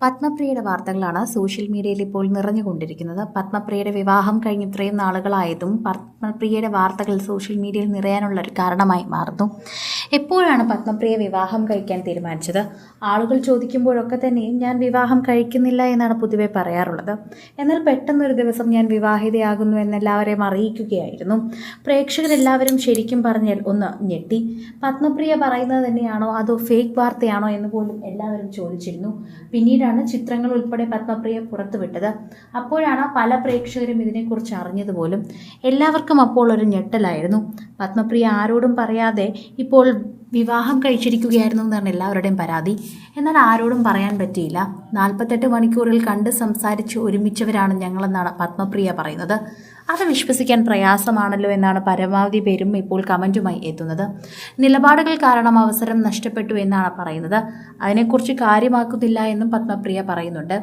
പത്മപ്രിയയുടെ വാർത്തകളാണ് സോഷ്യൽ മീഡിയയിൽ ഇപ്പോൾ നിറഞ്ഞുകൊണ്ടിരിക്കുന്നത്. പത്മപ്രിയയുടെ വിവാഹം കഴിഞ്ഞ് ഇത്രയും നാളുകളായതും പത്മപ്രിയയുടെ വാർത്തകൾ സോഷ്യൽ മീഡിയയിൽ നിറയാനുള്ള ഒരു കാരണമായി മാറുന്നു. എപ്പോഴാണ് പത്മപ്രിയ വിവാഹം കഴിക്കാൻ തീരുമാനിച്ചത്? ആളുകൾ ചോദിക്കുമ്പോഴൊക്കെ തന്നെയും ഞാൻ വിവാഹം കഴിക്കുന്നില്ല എന്നാണ് പൊതുവെ പറയാറുള്ളത്. എന്നാൽ പെട്ടെന്നൊരു ദിവസം ഞാൻ വിവാഹിതയാകുന്നു എന്നെല്ലാവരെയും അറിയിക്കുകയായിരുന്നു. പ്രേക്ഷകരെല്ലാവരും ശരിക്കും പറഞ്ഞാൽ ഒന്ന് ഞെട്ടി. പത്മപ്രിയ പറയുന്നത് തന്നെയാണോ അതോ ഫേക്ക് വാർത്തയാണോ എന്ന് പോലും എല്ലാവരും ചോദിച്ചിരുന്നു. പിന്നീടാണ് ചിത്രങ്ങൾ ഉൾപ്പെടെ പത്മപ്രിയ പുറത്തുവിട്ടത്. അപ്പോഴാണ് പല പ്രേക്ഷകരും ഇതിനെക്കുറിച്ച് അറിഞ്ഞത് പോലും. എല്ലാവർക്കും അപ്പോൾ ഒരു ഞെട്ടലായിരുന്നു. പത്മപ്രിയ ആരോടും പറയാതെ ഇപ്പോൾ വിവാഹം കഴിച്ചിരിക്കുകയായിരുന്നു എന്നാണ് എല്ലാവരുടെയും പരാതി. എന്നാൽ ആരോടും പറയാൻ പറ്റിയില്ല. നാൽപ്പത്തെട്ട് മണിക്കൂറിൽ കണ്ട് സംസാരിച്ച് ഒരുമിച്ചവരാണ് ഞങ്ങളെന്നാണ് പത്മപ്രിയ പറയുന്നത്. അത് വിശ്വസിക്കാൻ പ്രയാസമാണല്ലോ എന്നാണ് പരമാവധി പേരും ഇപ്പോൾ കമന്റുമായി എത്തുന്നത്. നിലപാടുകൾ കാരണം അവസരം നഷ്ടപ്പെട്ടു എന്നാണ് പറയുന്നത്. അതിനെക്കുറിച്ച് കാര്യമാക്കുന്നില്ല എന്നും പത്മപ്രിയ പറയുന്നുണ്ട്.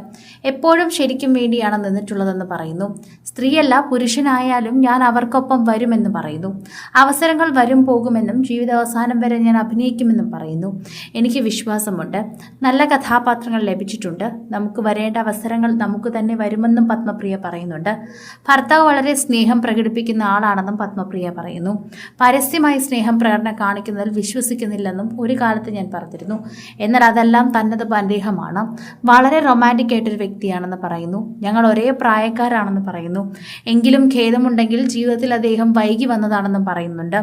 എപ്പോഴും ശരിക്കും വേണ്ടിയാണ് നിന്നിട്ടുള്ളതെന്ന് പറയുന്നു. സ്ത്രീയല്ല പുരുഷനായാലും ഞാൻ അവർക്കൊപ്പം വരുമെന്ന് പറയുന്നു. അവസരങ്ങൾ വരും പോകുമെന്നും ജീവിതാവസാനം വരെ ഞാൻ അഭിനയിക്കുമെന്നും പറയുന്നു. എനിക്ക് വിശ്വാസമുണ്ട്. നല്ല കഥാപാത്രങ്ങൾ ലഭിച്ചിട്ടുണ്ട്. നമുക്ക് വരേണ്ട അവസരങ്ങൾ നമുക്ക് തന്നെ വരുമെന്നും പത്മപ്രിയ പറയുന്നുണ്ട്. ഭർത്താവ് വളരെ സ്നേഹം പ്രകടിപ്പിക്കുന്ന ആളാണെന്നും പത്മപ്രിയ പറയുന്നു. പരസ്യമായി സ്നേഹം പ്രകടനം കാണിക്കുന്നതിൽ വിശ്വസിക്കുന്നില്ലെന്നും ഒരു കാലത്ത് ഞാൻ പറഞ്ഞിരുന്നു. എന്നാൽ അതെല്ലാം തന്നത് പരിഹമാണ് വളരെ റൊമാന്റിക് ആയിട്ടൊരു വ്യക്തിയാണെന്ന് പറയുന്നു. ഞങ്ങൾ ഒരേ പ്രായക്കാരാണെന്ന് പറയുന്നു. എങ്കിലും ഖേദമുണ്ടെങ്കിൽ ജീവിതത്തിൽ അദ്ദേഹം വൈകി വന്നതാണെന്നും പറയുന്നുണ്ട്.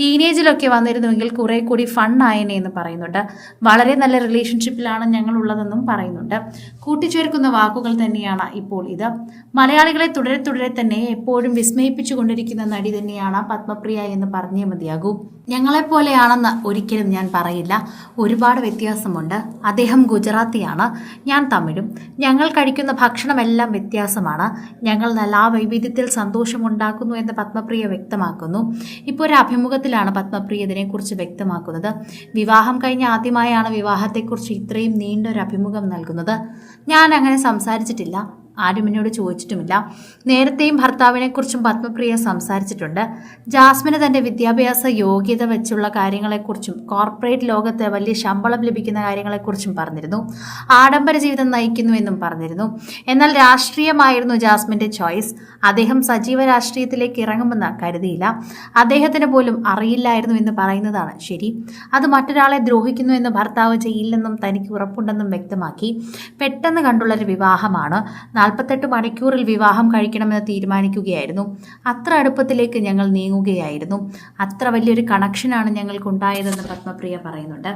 ടീനേജിലൊക്കെ വന്നിരുന്നുവെങ്കിൽ കുറെ കൂടി ഫണ്ണായനെ എന്ന് പറയുന്നുണ്ട്. വളരെ നല്ല റിലേഷൻഷിപ്പിലാണ് ഞങ്ങൾ ഉള്ളതെന്നും പറയുന്നുണ്ട്. കൂട്ടിച്ചേർക്കുന്ന വാക്കുകൾ തന്നെയാണ് ഇപ്പോൾ ഇത്. മലയാളികളെ തുടരെ തുടരെ തന്നെ എപ്പോഴും വിസ്മയിപ്പിച്ചു കൊണ്ടിരിക്കുന്ന നടി തന്നെയാണ് പത്മപ്രിയ എന്ന് പറഞ്ഞേ മതിയാകൂ. ഞങ്ങളെപ്പോലെയാണെന്ന് ഒരിക്കലും ഞാൻ പറയില്ല. ഒരുപാട് വ്യത്യാസമുണ്ട്. അദ്ദേഹം ഗുജറാത്തിയാണ്. ഞാൻ തമിഴും. ഞങ്ങൾ കഴിക്കുന്ന ഭക്ഷണമെല്ലാം വ്യത്യാസമാണ്. ഞങ്ങൾ നല്ല ആ വൈവിധ്യത്തിൽ സന്തോഷമുണ്ടാക്കുന്നു എന്ന് പത്മപ്രിയ വ്യക്തമാക്കുന്നു. ഇപ്പോൾ ഒരു അഭിമുഖത്തിലാണ് പത്മപ്രിയ ഇതിനെക്കുറിച്ച് വ്യക്തമാക്കുന്നത്. വിവാഹം കഴിഞ്ഞ ആദ്യമായാണ് വിവാഹത്തെക്കുറിച്ച് ഇത്രയും നീണ്ട ഒരു അഭിമുഖം നൽകുന്നത്. ഞാൻ അങ്ങനെ സംസാരിച്ചിട്ടില്ല. ആരും എന്നോട് ചോദിച്ചിട്ടുമില്ല. നേരത്തെയും ഭർത്താവിനെക്കുറിച്ചും പത്മപ്രിയ സംസാരിച്ചിട്ടുണ്ട്. ജാസ്മിന് തന്റെ വിദ്യാഭ്യാസ യോഗ്യത വെച്ചുള്ള കാര്യങ്ങളെക്കുറിച്ചും കോർപ്പറേറ്റ് ലോകത്ത് വലിയ ശമ്പളം ലഭിക്കുന്ന കാര്യങ്ങളെക്കുറിച്ചും പറഞ്ഞിരുന്നു. ആഡംബര ജീവിതം നയിക്കുന്നു എന്നും പറഞ്ഞിരുന്നു. എന്നാൽ രാഷ്ട്രീയമായിരുന്നു ജാസ്മിന്റെ ചോയ്സ്. അദ്ദേഹം സജീവ രാഷ്ട്രീയത്തിലേക്ക് ഇറങ്ങുമെന്ന് കരുതിയില്ല. അദ്ദേഹത്തിന് പോലും അറിയില്ലായിരുന്നു എന്ന് പറയുന്നതാണ് ശരി. അത് മറ്റൊരാളെ ദ്രോഹിക്കുന്നു എന്ന് ഭർത്താവ് ചെയ്യില്ലെന്നും തനിക്ക് ഉറപ്പുണ്ടെന്നും വ്യക്തമാക്കി. പെട്ടെന്ന് കണ്ടുള്ളൊരു വിവാഹമാണ്. നാൽപ്പത്തെട്ട് മണിക്കൂറിൽ വിവാഹം കഴിക്കണമെന്ന് തീരുമാനിക്കുകയായിരുന്നു. അത്ര അടുപ്പത്തിലേക്ക് ഞങ്ങൾ നീങ്ങുകയായിരുന്നു. അത്ര വലിയൊരു കണക്ഷനാണ് ഞങ്ങൾക്കുണ്ടായതെന്ന് പത്മപ്രിയ പറയുന്നുണ്ട്.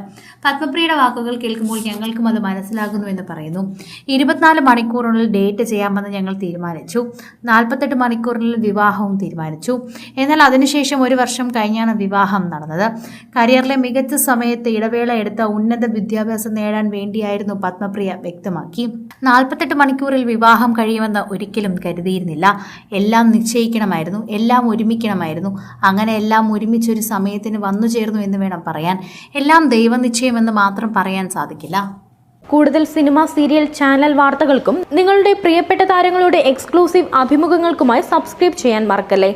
പത്മപ്രിയയുടെ വാക്കുകൾ കേൾക്കുമ്പോൾ ഞങ്ങൾക്കും അത് മനസ്സിലാകുന്നു എന്ന് പറയുന്നു. ഇരുപത്തിനാല് മണിക്കൂറിനുള്ളിൽ ഡേറ്റ് ചെയ്യാമെന്ന് ഞങ്ങൾ തീരുമാനിച്ചു. നാൽപ്പത്തെട്ട് മണിക്കൂറിനുള്ളിൽ വിവാഹവും തീരുമാനിച്ചു. എന്നാൽ അതിനുശേഷം ഒരു വർഷം കഴിഞ്ഞാണ് വിവാഹം നടന്നത്. കരിയറിലെ മികച്ച സമയത്ത് ഇടവേള എടുത്ത ഉന്നത വിദ്യാഭ്യാസം നേടാൻ വേണ്ടിയായിരുന്നു പത്മപ്രിയ വ്യക്തമാക്കി. നാൽപ്പത്തെട്ട് മണിക്കൂറിൽ വിവാഹം കഴിയുമെന്ന് ഒരിക്കലും കരുതിയിരുന്നില്ല. എല്ലാം നിശ്ചയിക്കണമായിരുന്നു എല്ലാം ഒരുമിക്കണമായിരുന്നു. അങ്ങനെ എല്ലാം ഒരുമിച്ചൊരു സമയത്തിന് വന്നു ചേർന്നു എന്ന് വേണം പറയാൻ. എല്ലാം ദൈവനിശ്ചയമെന്ന് മാത്രം പറയാൻ സാധിക്കില്ല. കൂടുതൽ സിനിമ സീരിയൽ ചാനൽ വാർത്തകൾക്കും നിങ്ങളുടെ പ്രിയപ്പെട്ട താരങ്ങളുടെ എക്സ്ക്ലൂസീവ് അഭിമുഖങ്ങൾക്കുമായി സബ്സ്ക്രൈബ് ചെയ്യാൻ മറക്കല്ലേ?